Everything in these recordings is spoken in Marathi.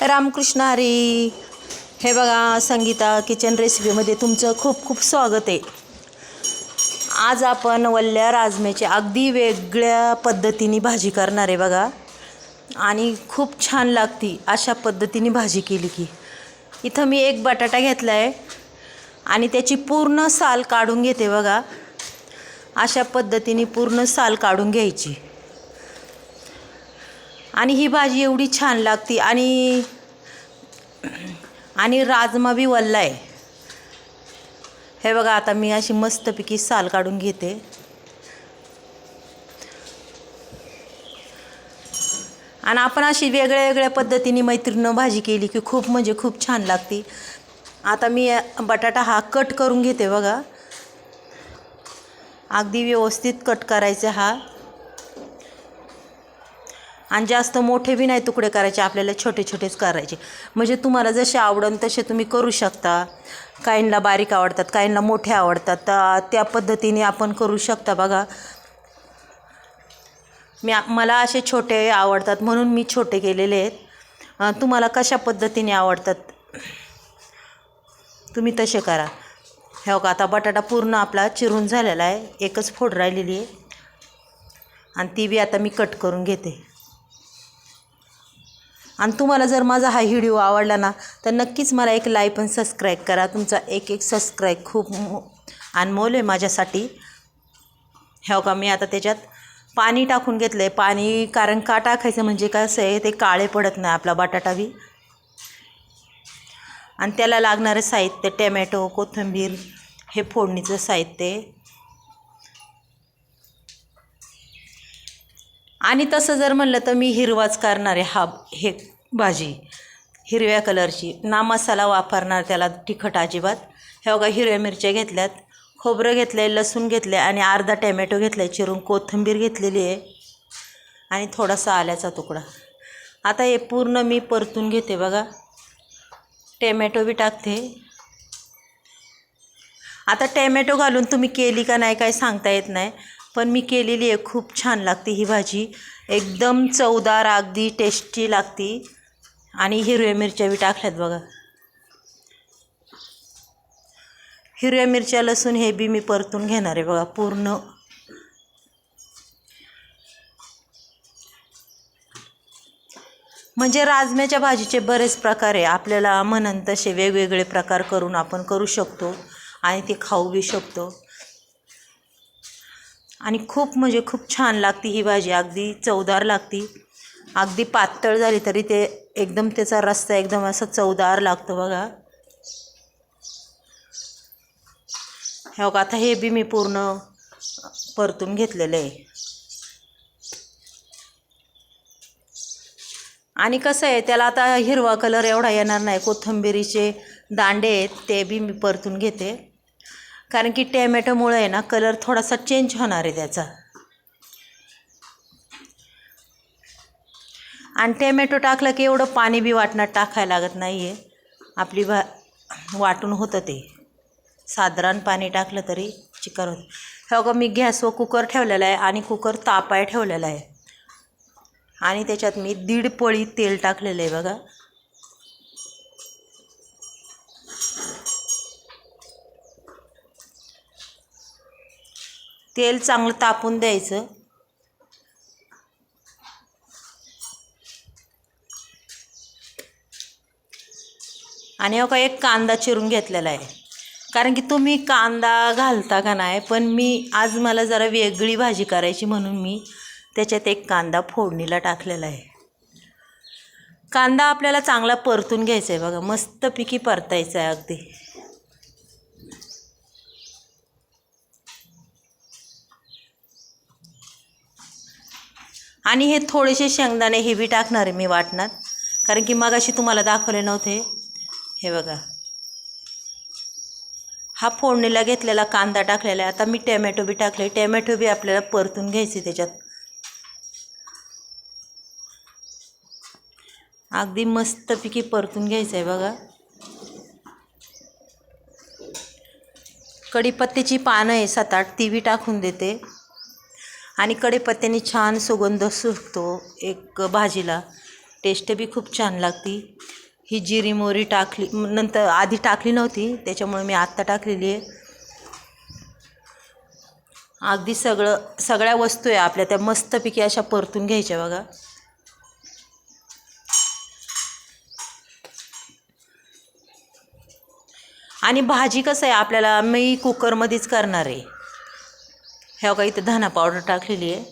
रामकृष्ण हरी. हे बघा संगीता किचन रेसिपीमध्ये तुमचं खूप खूप स्वागत आहे. आज आपण वल्ल्या राजम्याची अगदी वेगळ्या पद्धतीने भाजी करणार आहे बघा. आणि खूप छान लागती अशा पद्धतीने भाजी केली की. इथं मी एक बटाटा घेतला आहे आणि त्याची पूर्ण साल काढून घेते बघा. अशा पद्धतीने पूर्ण साल काढून घ्यायची. आणि ही भाजी एवढी छान लागती. आणि आणि राजमा बी वल्ला आहे. हे बघा आता मी अशी मस्तपैकी साल काढून घेते. आणि आपण अशी वेगळ्या वेगळ्या पद्धतीने मैत्रिणीनं भाजी केली की खूप म्हणजे खूप छान लागते. आता मी बटाटा हा कट करून घेते बघा. अगदी व्यवस्थित कट करायचा हा. आणि जास्त मोठे बी नाही तुकडे करायचे आपल्याला छोटे छोटेच करायचे. म्हणजे तुम्हाला जसे आवडन तसे तुम्ही करू शकता. काहींना बारीक आवडतात काहींना मोठे आवडतात. तर त्या पद्धतीने आपण करू शकता बघा. मी मला असे छोटे आवडतात म्हणून मी छोटे केलेले आहेत. तुम्हाला कशा पद्धतीने आवडतात? तुम्ही तसे करा. हे बघा आता बटाटा पूर्ण आपला चिरून झालेला आहे. एकच फोड राहिलेली आहे. आणि ती बी आता मी कट करून घेते. आणि तुम्हाला जर माझा हा व्हिडिओ आवडला ना तर नक्कीच मला एक लाईक पण सबस्क्राईब करा. तुमचा एक एक सबस्क्राईब खूप अनमोल आहे माझ्यासाठी. हो का मी आता त्याच्यात पाणी टाकून घेतलं आहे पाणी कारण का टाकायचं म्हणजे कसं आहे ते काळे पडत नाही आपला बटाटा बी. आणि त्याला लागणारं साहित्य टॅमॅटो कोथिंबीर हे फोडणीचं साहित्य आणि तसं जर म्हणलं तर मी हिरवाच करणार आहे हा हे भाजी हिरव्या कलरची. ना मसाला वापरणार त्याला तिखट अजिबात. हे बघा हिरव्या मिरच्या घेतल्यात खोबरं घेतलं आहे लसूण घेतलं आहे आणि अर्धा टॅमॅटो घेतला आहे चिरून कोथिंबीर घेतलेली आहे आणि थोडासा आल्याचा तुकडा. आता हे पूर्ण मी परतून घेते बघा. टॅमॅटो बी टाकते. आता टॅमॅटो घालून तुम्ही केली का नाही काय सांगता येत नाही. पण मी केलेली आहे. खूप छान लागते ही भाजी. एकदम चवदार अगदी टेस्टी लागती. आणि हिरव्या मिरच्या बी टाकल्यात बघा. हिरव्या मिरच्या लसूण हे बी मी परतून घेणार आहे बघा पूर्ण. म्हणजे राजम्याच्या भाजीचे बरेच प्रकार आहे. आपल्याला म्हणन तसे वेगवेगळे प्रकार करून आपण करू शकतो आणि ते खाऊ बी शकतो. आणि खूप म्हणजे खूप छान लागती ही भाजी. अगदी चवदार लागती. अगदी पातळ झाली तरी ते एकदम त्याचा रस्ता एकदम असा चवदार लागतो बघा. हे बघा आता हे बी मी पूर्ण परतून घेतलेलं आहे. आणि कसं आहे त्याला आता हिरवा कलर एवढा येणार नाही. कोथंबिरीचे दांडे आहेत ते बी मी परतून घेते. कारण की टॅमॅटोमुळं आहे ना कलर थोडासा चेंज होणार आहे त्याचा. आणि टॅमॅटो टाकलं की एवढं पाणी बी वाटणार टाकायला लागत नाही आहे आपली भा वाटून होतं ते. साधारण पाणी टाकलं तरी चिकन होतं. हे बघा मी गॅसवर कुकर ठेवलेला आहे आणि कुकर तापाय ठेवलेला आहे. आणि त्याच्यात मी दीड पळी तेल टाकलेलं आहे बघा. तेल चांगलं तापून द्यायचं. आणि हो का एक कांदा चिरून घेतलेला आहे. कारण की तुम्ही कांदा घालता का नाही पण मी आज मला जरा वेगळी भाजी करायची म्हणून मी त्याच्यात एक कांदा फोडणीला टाकलेला आहे. कांदा आपल्याला चांगला परतून घ्यायचा आहे बघा मस्तपैकी परतायचा आहे अगदी. आणि हे थोडेसे शेंगदाणे हे बी टाकणार आहे मी वाटणार. कारण की मगाशी तुम्हाला दाखवले नव्हते. हे बघा. हा फोडणीला घेतलेला कांदा टाकलेला आहे. आता मी टॅमॅटो बी टाकले. टॅमॅटो बी आपल्याला परतून घ्यायचे त्याच्यात. अगदी मस्तपैकी परतून घ्यायचं आहे बघा. कढीपत्त्याची पानं आहे सात आठ ती बी टाकून देते. आणि कढीपत्त्याने छान सुगंध सुटतो एक भाजीला. टेस्ट बी खूप छान लागती. ही जिरी मोरी टाकली नंतर आधी टाकली नव्हती त्याच्यामुळे मी आत्ता टाकलेली आहे. अगदी सगळं सगळ्या वस्तू आहे आपल्या त्या मस्तपैकी अशा परतून घ्यायच्या बघा. आणि भाजी कसं आहे आपल्याला मी कुकरमध्येच करणार आहे. ह्या बघा इथे धना पावडर टाकलेली आहे.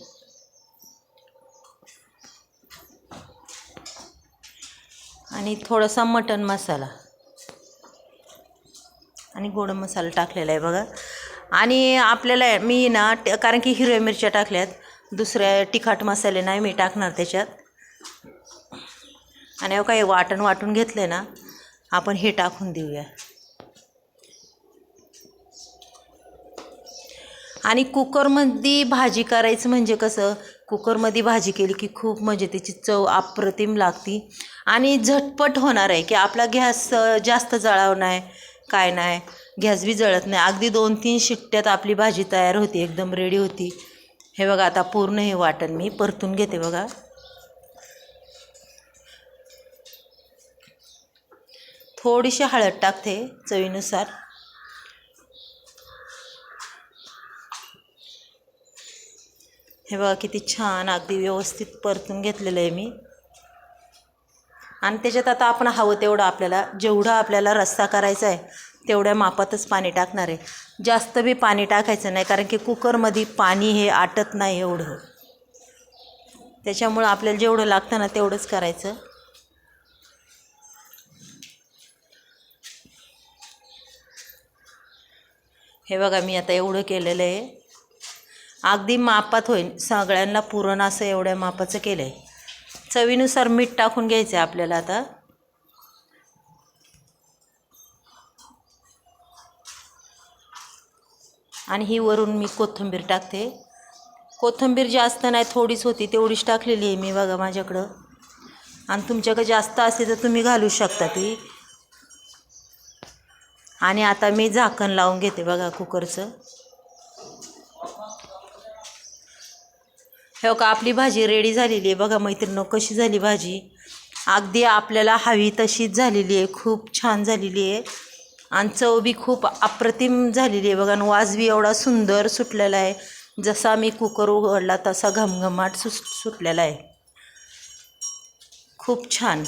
आणि थोडासा मटण मसाला. आणि गोड मसाला टाकलेला आहे बघा. आणि आपल्याला मी ना कारण की हिरव्या मिरच्या टाकल्यात दुसऱ्या तिखट मसाले नाही मी टाकणार त्याच्यात. आणि काही वाटण वाटून घेतलं ना आपण हे टाकून देऊया. आणि कुकरमध्ये भाजी करायचं म्हणजे कसं कुकरमध्ये भाजी केली की खूप म्हणजे त्याची चव अप्रतिम लागती. आणि झटपट होणार आहे की आपला गॅस जास्त जळाव नाही काय नाही गॅस बी जळत नाही. अगदी दोन तीन शिट्ट्यात आपली भाजी तयार होती एकदम रेडी होती. हे बघा आता पूर्ण हे वाटण मी परतून घेते बघा. थोडीशी हळद टाकते चवीनुसार. हे बघा किती छान अगदी व्यवस्थित परतून घेतलेलं आहे मी. आणि त्याच्यात आता आपण हवं तेवढं आपल्याला जेवढं आपल्याला रस्सा करायचा आहे तेवढ्या मापातच पाणी टाकणार आहे. जास्त बी पाणी टाकायचं नाही कारण की कुकरमध्ये पाणी हे आटत नाही एवढं. त्याच्यामुळं आपल्याला जेवढं लागतं ना तेवढंच करायचं. हे बघा मी आता एवढं केलेलं आहे. अगदी मापात होईल सगळ्यांना पुरण असं एवढ्या मापाचं केलं आहे चवीनुसार मीठ टाकून घ्यायचं आहे आपल्याला आता. आणि ही वरून मी कोथिंबीर टाकते. कोथिंबीर जास्त नाही थोडीच होती तेवढीच टाकलेली आहे मी बघा माझ्याकडं. आणि तुमच्याकडे जास्त असेल तर तुम्ही घालू शकता ती. आणि आता मी झाकण लावून घेते बघा कुकरचं. हे का आपली भाजी रेडी झालेली आहे. बघा मैत्रिणं कशी झाली भाजी? अगदी आपल्याला हवी तशीच झालेली आहे. खूप छान झालेली आहे. आणि चव बी खूप अप्रतिम झालेली आहे. बघा आणि वास बी एवढा सुंदर सुटलेला आहे. जसा मी कुकर उघडला तसा घमघमाट सु सुटलेला आहे. खूप छान.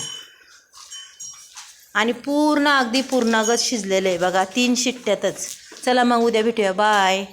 आणि पूर्ण अगदी पूर्णागत शिजलेलं आहे. बघा तीन शिट्ट्यातच. चला मग उद्या भेटूया. बाय